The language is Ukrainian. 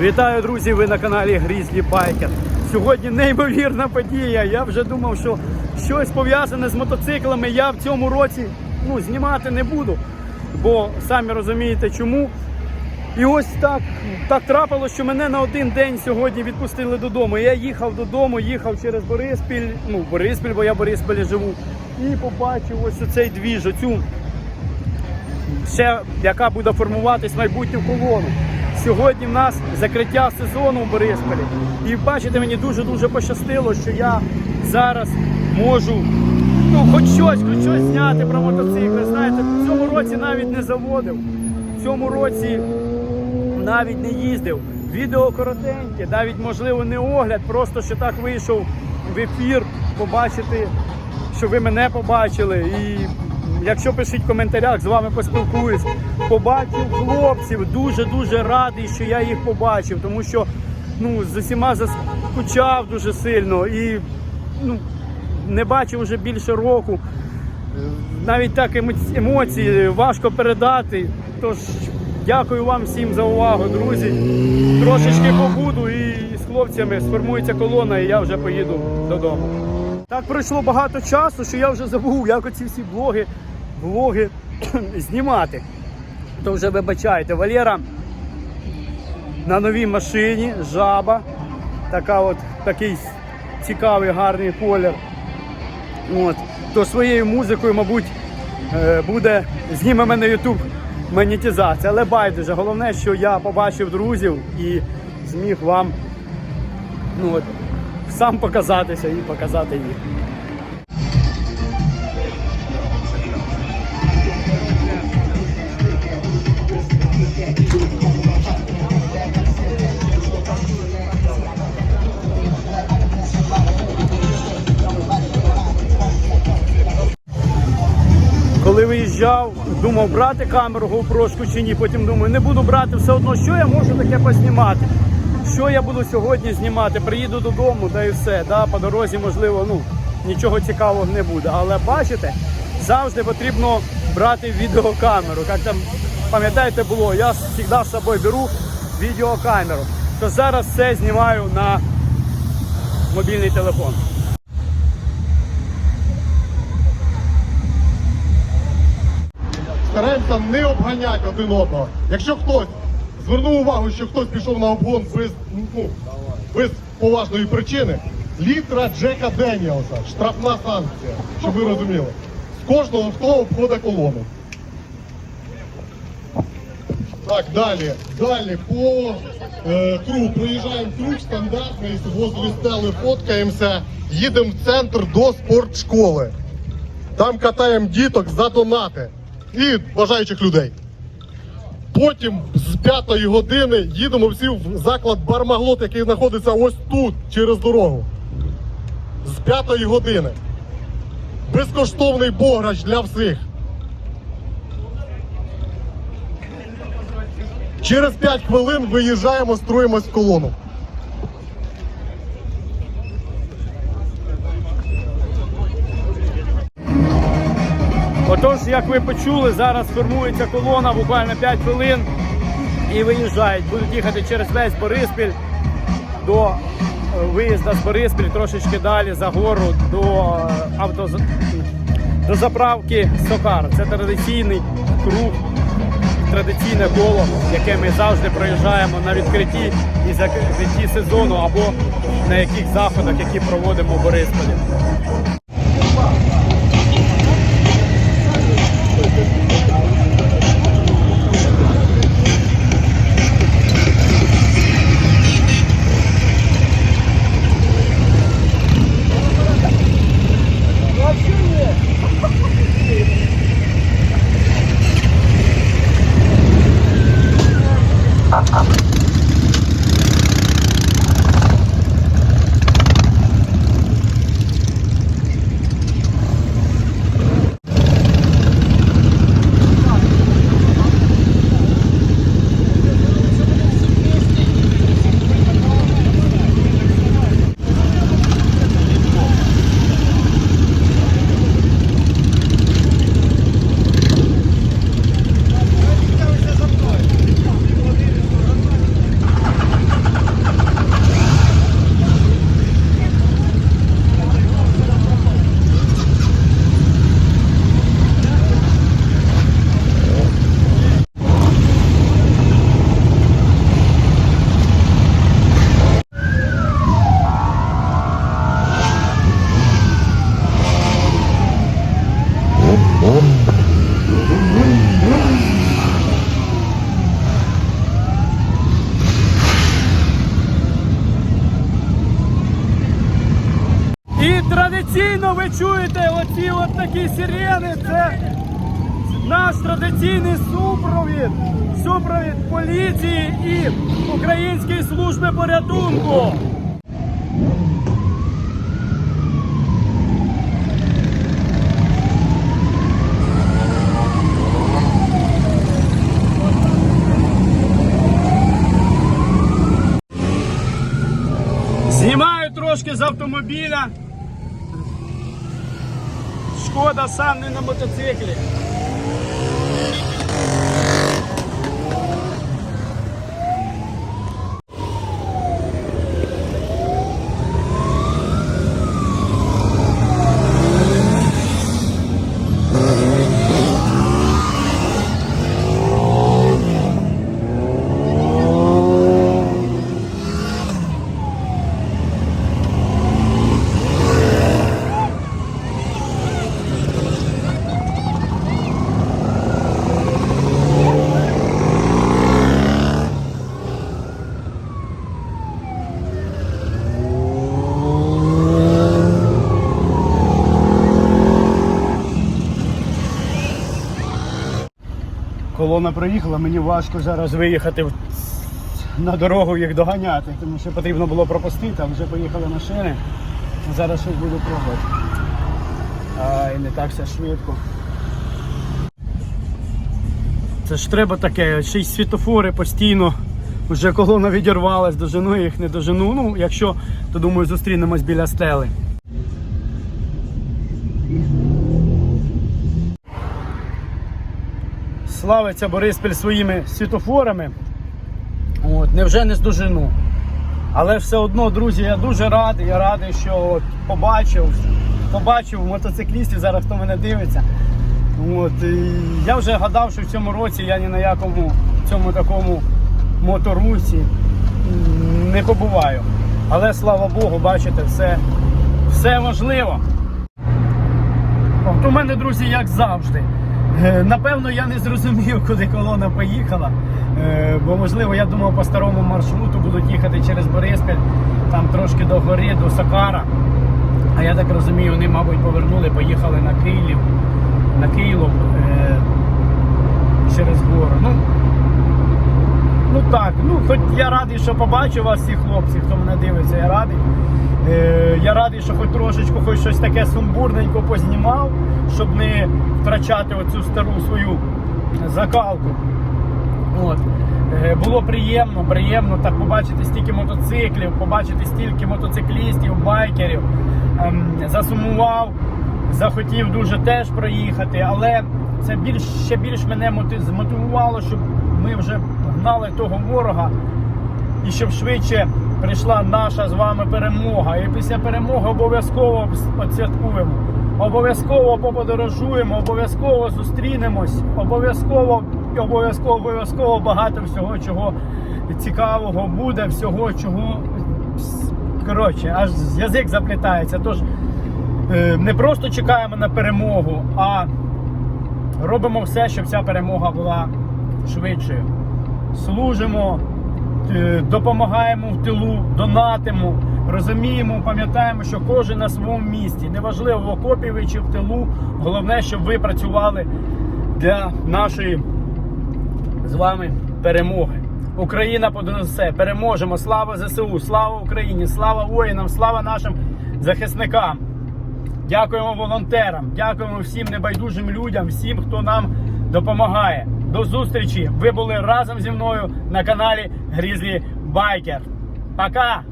Вітаю, друзі! Ви на каналі Грізлі Байкер. Сьогодні неймовірна подія. Я вже думав, що щось пов'язане з мотоциклами я в цьому році ну, знімати не буду, бо самі розумієте чому. І ось так, так трапилося, що мене на один день сьогодні відпустили додому. Я їхав додому, їхав через Бориспіль, ну Бориспіль, бо я в Бориспілі живу, і побачив ось оцей двіж, оцю ще яка буде формуватись майбутню колону. Сьогодні в нас закриття сезону в Борисполі. І бачите, мені дуже-дуже пощастило, що я зараз можу ну, хоч щось, хоч щось зняти про мотоцикли. Знаєте, в цьому році навіть не заводив. В цьому році навіть не їздив. Відео коротеньке, навіть можливо не огляд, просто що так вийшов в ефір, побачити, що ви мене побачили. І якщо пишіть в коментарях, з вами поспілкуюсь. Побачив хлопців, дуже-дуже радий, що я їх побачив, тому що ну, з усіма заскучав дуже сильно і ну, не бачив вже більше року. Навіть так емоції важко передати. Тож дякую вам всім за увагу, друзі. Трошечки побуду і з хлопцями сформується колона, і я вже поїду додому. Так пройшло багато часу, що я вже забув, як оці всі блоги, влоги знімати. То вже вибачайте, Валера на новій машині, жаба, така от, такий цікавий, гарний колір. От. То своєю музикою, мабуть, е, буде зніме мене YouTube монетизація. Але байдуже, головне, що я побачив друзів і зміг вам ну, от, сам показатися і показати їх. Коли виїжджав, думав брати камеру GoPro чи ні, потім думаю, не буду брати все одно, що я можу таке познімати. Що я буду сьогодні знімати? Приїду додому, да і все. Да, по дорозі, можливо, ну, нічого цікавого не буде. Але бачите, завжди потрібно брати відеокамеру. Як там, пам'ятаєте, було, я завжди з собою беру відеокамеру. То зараз все знімаю на мобільний телефон. Стараємося не обганяти один одного. Якщо хтось звернув увагу, що хтось пішов на обгон без, ну, без поважної причини, літра Джека Деніелса, штрафна санкція, щоб ви розуміли. З кожного хто обходить колону. Так, далі. Далі по е, кругу проїжджаємо круг стандартний, возле стели фоткаємося, їдемо в центр до спортшколи. Там катаємо діток за донати і бажаючих людей. Потім з п'ятої години їдемо всі в заклад Бармаглот, який знаходиться ось тут, через дорогу. З п'ятої години. Безкоштовний бограч для всіх. Через 5 хвилин виїжджаємо, строїмось в колону. Отож, як ви почули, зараз формується колона буквально 5 хвилин і виїжджають. Будуть їхати через весь Бориспіль до е, виїзду з Бориспіль, трошечки далі за гору до е, авто до заправки Сокар. Це традиційний круг, традиційне коло, яке ми завжди проїжджаємо на відкритті і закритті сезону або на яких заходах, які проводимо в Борисполі. Традиційно ви чуєте оці от такі сирени. Це наш традиційний супровід. Супровід поліції і Української служби порятунку. Знімаю трошки з автомобіля. Шкода сам не на мотоциклі. Колона проїхала, мені важко зараз виїхати на дорогу їх доганяти, тому що потрібно було пропустити, а вже поїхали машини. Зараз щось буду пробувати. Ай, не так все швидко. Це ж треба таке, ще й світофори постійно. Вже колона відірвалась, дожену їх, не дожену. Ну, якщо, то думаю, зустрінемось біля стели. Славиться Бориспіль своїми світофорами. От, невже не здожену. Але все одно, друзі, я дуже радий. Я радий, що от побачив, побачив мотоциклістів, зараз хто мене дивиться. От, і я вже гадав, що в цьому році я ні на якому цьому такому моторусі не побуваю. Але слава Богу, бачите, все, все можливо. От у мене, друзі, як завжди. Е, Напевно, я не зрозумів, куди колона поїхала. Е, Бо, можливо, я думав, по старому маршруту будуть їхати через Бориспіль, там трошки до гори, до Сакара. А я так розумію, вони, мабуть, повернули, поїхали на Київ, на Київ е, через гору. Ну, Ну так, ну хоч я радий, що побачив вас всіх хлопців, хто мене дивиться, я радий. Е, я радий, що хоч трошечку, хоч щось таке сумбурненько познімав, щоб не втрачати оцю стару свою закалку. От. Е, було приємно, приємно так побачити стільки мотоциклів, побачити стільки мотоциклістів, байкерів. Ем, засумував, захотів дуже теж проїхати, але це більш ще більш мене змотивувало, щоб ми вже гнали того ворога і щоб швидше прийшла наша з вами перемога. І після перемоги обов'язково відсвяткуємо. Обов'язково поподорожуємо, обов'язково зустрінемось, обов'язково, обов'язково, обов'язково багато всього, чого цікавого буде, всього, чого коротше, аж язик заплітається. Тож е, не просто чекаємо на перемогу, а робимо все, щоб ця перемога була швидшою. Служимо, допомагаємо в тилу, донатимо, розуміємо, пам'ятаємо, що кожен на своєму місці. Неважливо в окопі ви чи в тилу. Головне, щоб ви працювали для нашої з вами перемоги. Україна понесе, переможемо. Слава ЗСУ, слава Україні, слава воїнам, слава нашим захисникам. Дякуємо волонтерам, дякуємо всім небайдужим людям, всім, хто нам допомагає. До зустрічі! Ви були разом зі мною на каналі Грізлі Байкер. Пока!